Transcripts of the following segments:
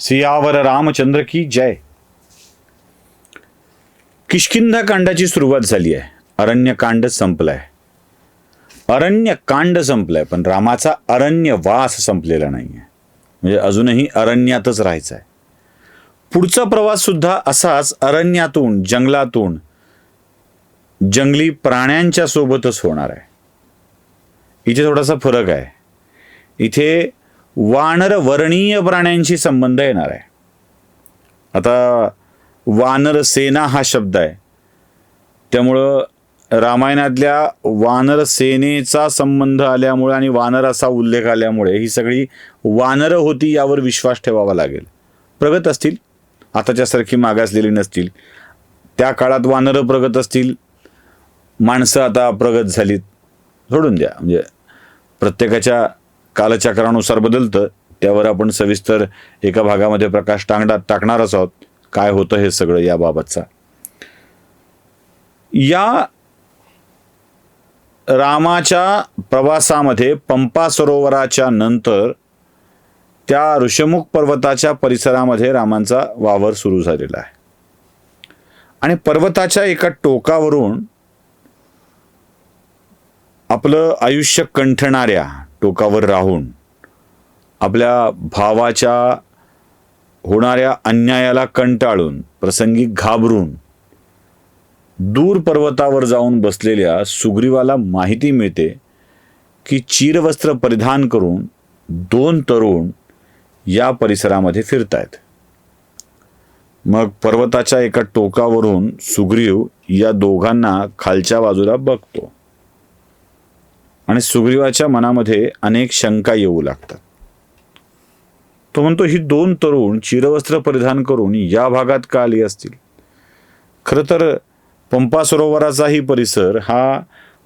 सियावर रामचंद्र की जय. किशकिंधा कांडाची सुरुवात झाली आहे. अरण्यकांड संपलाय. अरण्यकांड संपलाय पण रामाचा अरण्य वास संपलेला आहे म्हणजे अजूनही अरण्यातच राहायचं आहे पुढचा प्रवास सुद्धा असाच अरण्यातून जंगलातून जंगली प्राण्यांच्या सोबतच होणार आहे. इथे थोडासा फरक आहे. इथे वानर वर्णीय प्राण्यांशी संबंध येणार आहे. आता वानर सेना हा शब्द आहे. त्यामुळं रामायणातल्या वानर सेनेचा संबंध आल्यामुळे आणि वानर असा उल्लेख आल्यामुळे ही सगळी वानरं होती यावर विश्वास ठेवावा लागेल. प्रगत असतील. आताच्यासारखी मागासलेली नसतील. त्या काळात वानरं प्रगत असतील. माणसं आता प्रगत झालीत. सोडून द्या. म्हणजे प्रत्येकाच्या कालचक्रानुसार बदलतं त्यावर आपण सविस्तर एका भागामध्ये प्रकाश टांगडा टाकणारच आहोत. काय होतं हे सगळं याबाबतचा या रामाच्या प्रवासामध्ये पंपा सरोवराच्या नंतर त्या ऋषमुख पर्वताच्या परिसरामध्ये रामांचा वावर सुरू झालेला आहे. आणि पर्वताच्या एका टोकावरून आपलं आयुष्य कंठणाऱ्या टोकावर राहून आपल्या भावाच्या होणाऱ्या अन्यायाला कंटाळून प्रसंगी घाबरून दूर पर्वतावर जाऊन बसलेल्या सुग्रीवाला माहिती मिळते की चिरवस्त्र परिधान करून दोन तरुण या परिसरामध्ये फिरतायत. मग पर्वताच्या एका टोकावरून सुग्रीव या दोघांना खालच्या बाजूला बघतो. आणि सुग्रीवाच्या मनामध्ये अनेक शंका येऊ लागतात. तो म्हणतो ही दोन तरुण चिरवस्त्र परिधान करून या भागात का आली असतील? खरं तर पंपा सरोवराचाही परिसर हा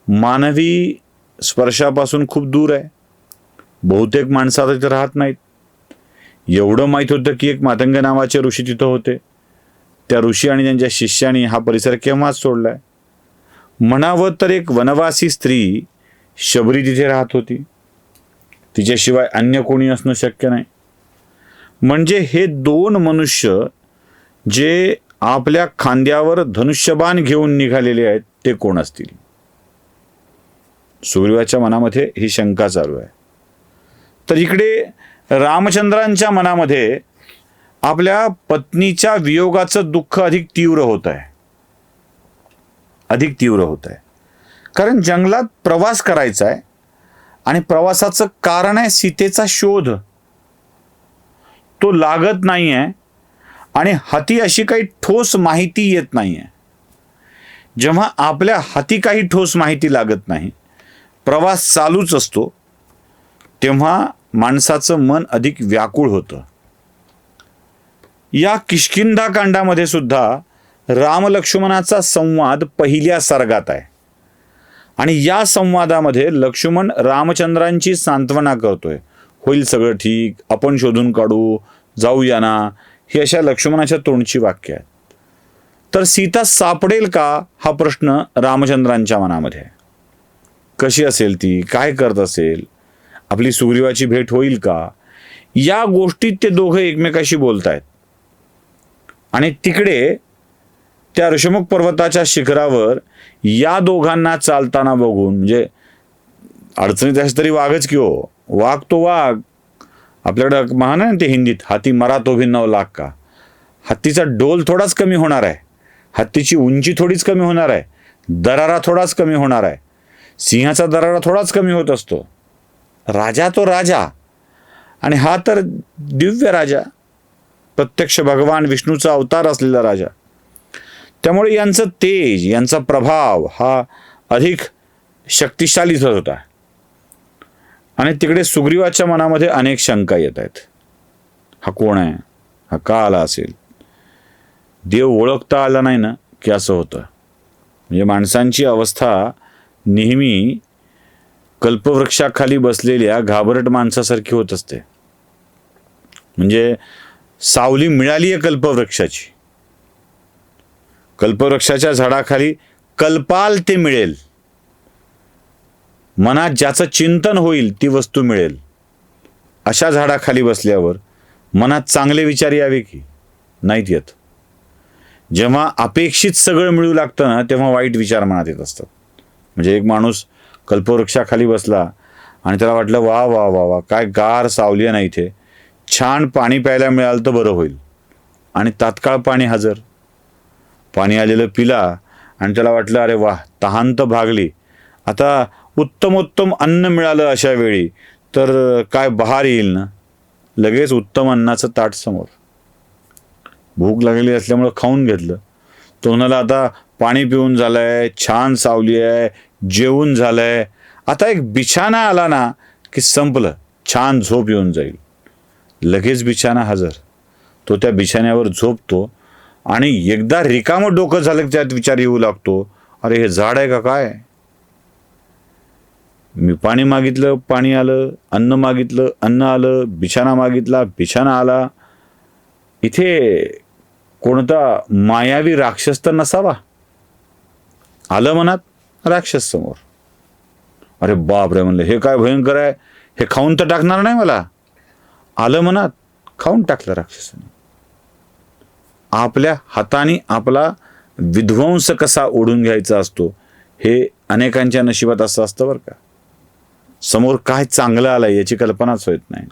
मानवी स्पर्शापासून खूप दूर आहे. बहुतेक माणसं आता तिथे राहत नाहीत. एवढं माहीत होतं की एक मातंग नावाचे ऋषी तिथं होते. त्या ऋषी आणि त्यांच्या शिष्याने हा परिसर केव्हाच सोडलाय? म्हणावं तर एक वनवासी स्त्री शबरी तिथे राहत होती तिच्याशिवाय अन्य कोणी असणं शक्य नाही. म्हणजे हे दोन मनुष्य जे आपल्या खांद्यावर धनुष्यबाण घेऊन निघालेले आहेत ते कोण असतील? सुग्रीवाच्या मनामध्ये ही शंका चालू आहे. तर इकडे रामचंद्रांच्या मनामध्ये आपल्या पत्नीच्या वियोगाचं दुःख अधिक तीव्र होत आहे. अधिक तीव्र होत आहे. कारण जंगलात प्रवास करायचा आहे आणि प्रवासाचं कारण आहे सीतेचा शोध. तो लागत नाही आहे आणि हाती अशी काही ठोस माहिती येत नाही आहे जेव्हा आपल्या हाती काही ठोस माहिती लागत नाही प्रवास चालूच असतो तेव्हा माणसाचं मन अधिक व्याकुळ होतं. या किष्किंधा कांडामध्ये सुद्धा रामलक्ष्मणाचा संवाद पहिल्या सर्गात आहे. आणि या संवादामध्ये लक्ष्मण रामचंद्रांची सांत्वना करतोय. होईल सगळं ठीक आपण शोधून काढू जाऊया ना ही अशा लक्ष्मणाच्या तोंडची वाक्य आहेत. तर सीता सापडेल का? हा प्रश्न रामचंद्रांच्या मनामध्ये आहे. कशी असेल ती? काय करत असेल? आपली सुग्रीवाची भेट होईल का? या गोष्टीत ते दोघं एकमेकाशी बोलत आहेत आणि तिकडे त्या ऋषमुख पर्वताच्या शिखरावर या दोघांना चालताना बघून म्हणजे अडचणीत असं तरी वाघच की हो. वाघ तो वाघ आपल्याकडं महान आहे ना ते हिंदीत हाती मरा तो भी नऊ लाख का? हत्तीचा डोल थोडाच कमी होणार आहे. हत्तीची उंची थोडीच कमी होणार आहे. दरारा थोडाच कमी होणार आहे. सिंहाचा दरारा थोडाच कमी होत असतो. राजा तो राजा. आणि हा तर दिव्य राजा. प्रत्यक्ष भगवान विष्णूचा अवतार असलेला राजा. त्यामुळे यांचं तेज यांचा प्रभाव हा अधिक शक्तिशाली होत होता. आणि तिकडे सुग्रीवाच्या मनामध्ये अनेक शंका येत आहेत. हा कोण आहे? हा का आला असेल? देव ओळखता आला नाही ना की असं होतं? म्हणजे माणसांची अवस्था नेहमी कल्पवृक्षाखाली बसलेल्या घाबरट माणसासारखी होत असते. म्हणजे सावली मिळाली आहे कल्पवृक्षाची. कल्पवृक्षाच्या झाडाखाली कल्पाल ते मिळेल. मनात ज्याचं चिंतन होईल ती वस्तू मिळेल. अशा झाडाखाली बसल्यावर मनात चांगले विचार यावे की? नाहीत येत. जेव्हा अपेक्षित सगळं मिळू लागतं ना तेव्हा वाईट विचार मनात येत असतात. म्हणजे एक माणूस कल्पवृक्षाखाली बसला आणि त्याला वाटलं वा वा वा वा काय गार सावली आहे ना इथे. छान पाणी प्यायला मिळालं तर बरं होईल. आणि तात्काळ पाणी हजर. पाणी आलेलं पिला आणि त्याला वाटलं अरे वा तहान तर भागली. आता उत्तमोत्तम अन्न मिळालं अशा वेळी तर काय बहार येईल ना? लगेच उत्तम अन्नाचं ताट समोर. भूक लागलेली असल्यामुळं खाऊन घेतलं. तो म्हणाला आता पाणी पिऊन झालंय छान सावली आहे जेवून झालंय. आता एक बिछाना आला ना की संपलं छान झोप येऊन जाईल. लगेच बिछाना हजर. तो त्या बिछाण्यावर झोपतो आणि एकदा रिकामं डोकं झालं की त्यात विचार येऊ लागतो. अरे हे झाड आहे का काय? मी पाणी मागितलं पाणी आलं अन्न मागितलं अन्न आलं बिछाना मागितला बिछाना आला. इथे कोणता मायावी राक्षस तर नसावा? आलं मनात राक्षस समोर. अरे बाप रे म्हणलं हे काय भयंकर आहे? हे खाऊन तर टाकणार नाही मला. आलं मनात खाऊन टाकलं राक्षसाने. आपल्या हाताने आपला विध्वंस कसा ओढून घ्यायचा असतो हे अनेकांच्या नशिबात असं असतं बरं का. समोर काय चांगलं आलं याची कल्पनाच होत नाही.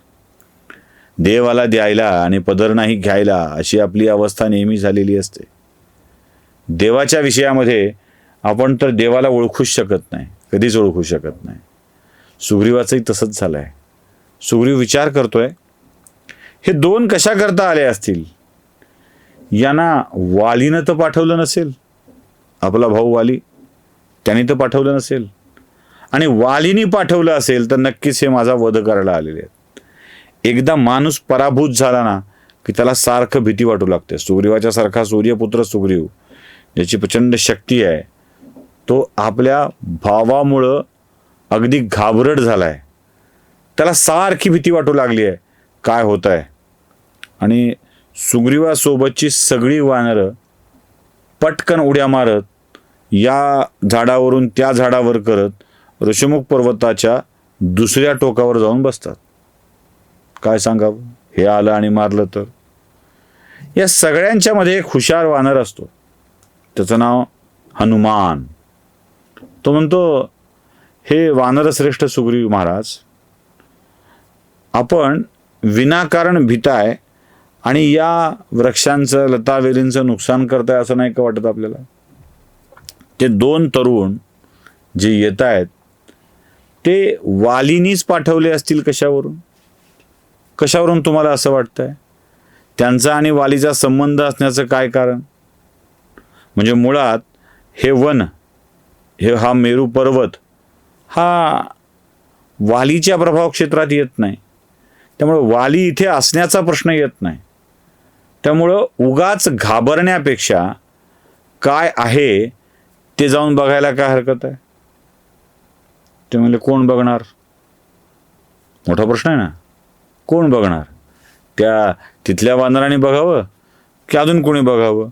देवाला द्यायला आणि पदर नाही घ्यायला अशी आपली अवस्था नेहमी झालेली असते. देवाच्या विषयामध्ये आपण तर देवाला ओळखूच शकत नाही कधीच ओळखू शकत नाही. सुग्रीवाचंही तसंच झालं आहे सुग्रीव विचार करतोय हे दोन कशा करता आले असतील? यांना वालीनं तर पाठवलं नसेल. आपला भाऊ वाली त्याने तर पाठवलं नसेल. आणि वालीनी पाठवलं असेल तर नक्कीच हे माझा वध करायला आलेले आहेत. एकदा माणूस पराभूत झाला ना की त्याला सारखं भीती वाटू लागते. सुग्रीवाच्या सारखा सूर्यपुत्र सुग्रीव ज्याची प्रचंड शक्ती आहे तो आपल्या भावामुळं अगदी घाबरट आहे त्याला सारखी भीती वाटू लागली आहे काय होत आहे आणि सुग्रीवासोबतची सगळी वानरं पटकन उड्या मारत या झाडावरून त्या झाडावर करत ऋषमुख पर्वताच्या दुसऱ्या टोकावर जाऊन बसतात. काय सांगावं? हे आलं आणि मारलं तर. या सगळ्यांच्या मध्ये एक हुशार वानर असतो. त्याचं नाव हनुमान. तो म्हणतो हे वानरश्रेष्ठ सुग्रीव महाराज आपण विनाकारण भीताय आणि या वृक्षांचं लतावेलींचं नुकसान करताय असं नाही का वाटत आपल्याला? ते दोन तरुण जे येत आहेत ते वालीनीच पाठवले असतील कशावरून? कशावरून तुम्हाला असं वाटतंय? त्यांचा आणि वालीचा संबंध असण्याचं काय कारण? म्हणजे मुळात हे वन हे हा मेरू पर्वत हा वालीच्या प्रभाव क्षेत्रात येत नाही. त्यामुळे वाली इथे असण्याचा प्रश्न येत नाही. त्यामुळं उगाच घाबरण्यापेक्षा काय आहे ते जाऊन बघायला काय हरकत आहे? ते म्हणले कोण बघणार? मोठा प्रश्न आहे ना. कोण बघणार? त्या तिथल्या वानराने बघावं की अजून कोणी बघावं?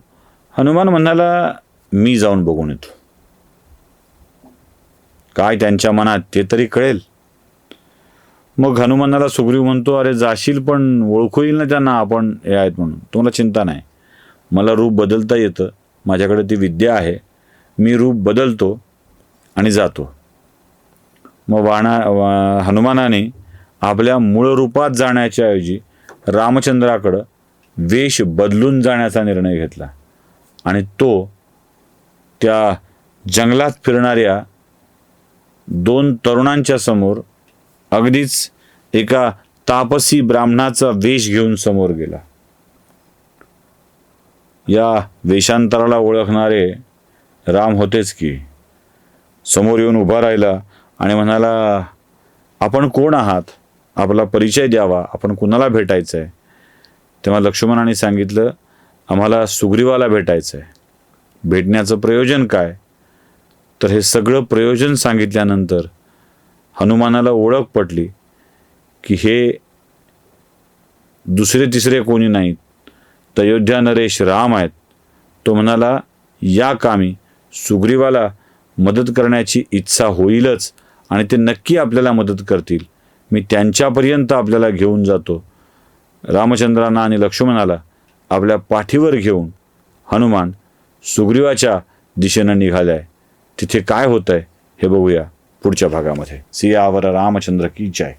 हनुमान म्हणाला मी जाऊन बघून येतो. काय त्यांच्या मनात ते तरी कळेल. मग हनुमानाला सुग्रीव म्हणतो अरे जाशील पण ओळखू येईल ना त्यांना आपण हे आहेत म्हणून. तुम्हाला चिंता नाही. मला रूप बदलता येतं. माझ्याकडे ती विद्या आहे. मी रूप बदलतो आणि जातो. मग वाणा वा हनुमानाने आपल्या मूळ रूपात जाण्याच्या ऐवजी रामचंद्राकडं वेश बदलून जाण्याचा निर्णय घेतला. आणि तो त्या जंगलात फिरणाऱ्या दोन तरुणांच्या समोर अगदीच एका तापसी ब्राह्मणाचा वेश घेऊन समोर गेला. या वेशांतराला ओळखणारे राम होतेच की समोर येऊन उभा राहिला आणि म्हणाला आपण कोण आहात? आपला परिचय द्यावा. आपण कुणाला भेटायचं आहे तेव्हा लक्ष्मणाने सांगितलं आम्हाला सुग्रीवाला भेटायचं आहे भेटण्याचं प्रयोजन काय? तर हे सगळं प्रयोजन सांगितल्यानंतर हनुमानाला ओळख पटली की हे दुसरे तिसरे कोणी नाहीत. तर अयोध्या नरेश राम आहेत. तो म्हणाला या कामी सुग्रीवाला मदत करण्याची इच्छा होईलच आणि ते नक्की आपल्याला मदत करतील. मी त्यांच्यापर्यंत आपल्याला घेऊन जातो. रामचंद्रांना आणि लक्ष्मणाला आपल्या पाठीवर घेऊन हनुमान सुग्रीवाच्या दिशेनं निघालाय. तिथे काय होतंय हे बघूया. पुढच्या भागामध्ये. सियावर रामचंद्र की जय.